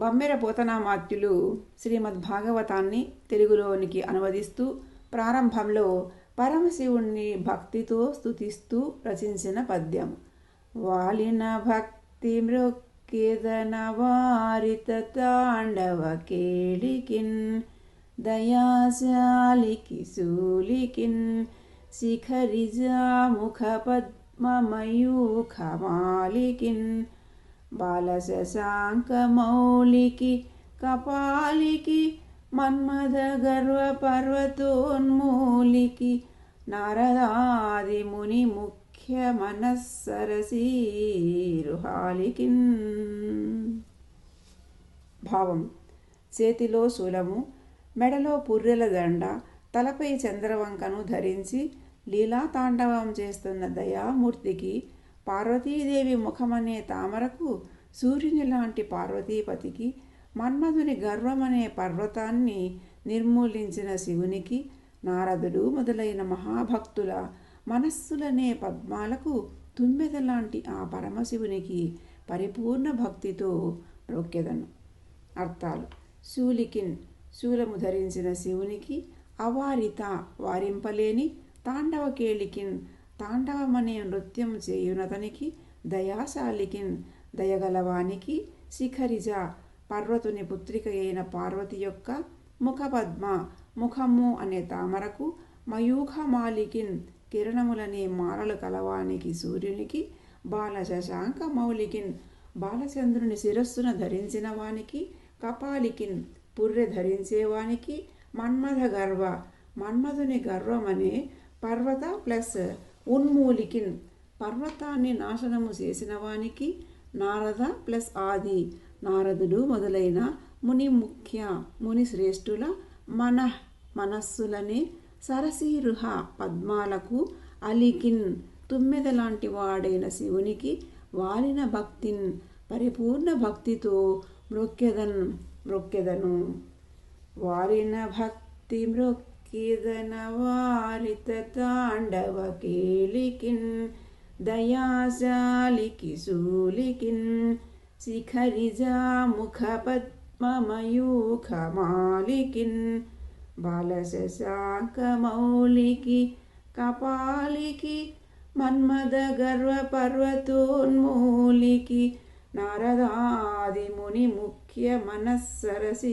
బమ్మెర పోతనామాత్యులు శ్రీమద్ భాగవతాన్ని తెలుగులోనికి అనువదిస్తూ ప్రారంభంలో పరమశివుణ్ణి భక్తితో స్తుతిస్తూ రచించిన పద్యం. వాలిన భక్తి మృక్కిదన వారిత తాండవ కేళికిన్ దయాశాలికి శూలికిన్ శిఖరిజాముఖ పద్మమయూఖమాలికిన్ బాలశశాంకమౌలికి కపాలికి మన్మథ గర్వ పర్వతోన్మూలికి నారదాది ముని ముఖ్య మనస్సరసీరుహాలికి భావం. చేతిలో శూలము మెడలో పుర్రెల దండ తలపై చంద్రవంకను ధరించి లీలాతాండవం చేస్తున్న దయామూర్తికి పార్వతీదేవి ముఖమనే తామరకు సూర్యుని లాంటి పార్వతీపతికి మన్మధుని గర్వమనే పర్వతాన్ని నిర్మూలించిన శివునికి నారదుడు మొదలైన మహాభక్తుల మనస్సులనే పద్మాలకు తుమ్మెద లాంటి ఆ పరమశివునికి పరిపూర్ణ భక్తితో రొక్కెదను అర్థాలు. శూలికిన్ శూలము ధరించిన శివునికి అవారిత వారింపలేని తాండవకేళికిన్ తాండవమనే నృత్యం చేయునతనికి దయాశాలికిన్ దయగలవానికి శిఖరిజ పర్వతుని పుత్రిక అయిన పార్వతి యొక్క ముఖపద్మ ముఖము అనే తామరకు మయూఖమాలికిన్ కిరణములనే మాలలు కలవానికి సూర్యునికి బాల శశాంక మౌలికిన్ బాలచంద్రుని శిరస్సున ధరించిన వానికి కపాలికిన్ పుర్రె ధరించేవానికి మన్మథ గర్వ మన్మధుని గర్వమనే పర్వత ప్లస్ ఉన్మూలికిన్ పర్వతాన్ని నాశనము చేసిన వానికి నారద ప్లస్ ఆది నారదుడు మొదలైన ముని ముఖ్య ముని శ్రేష్ఠుల మన మనస్సులనే సరసీరుహ పద్మాలకు అలికిన్ తుమ్మెద లాంటి వాడైన శివునికి వాలిన భక్తిన్ పరిపూర్ణ భక్తితో మృక్కెదన్ మృక్కెదను వారిన భక్తి మృక్ వారిత తాండవ కేళికిన్ దయాశాలికి శూలికిన్ శిఖరిజాముఖ పద్మమయూఖమాలికిన్ బాలశశాంకమౌలికి కపాలికి మన్మద గర్వ పర్వతోన్మూలికి నారదాది ముని ముఖ్య మనస్సరసీరుహాలికిన్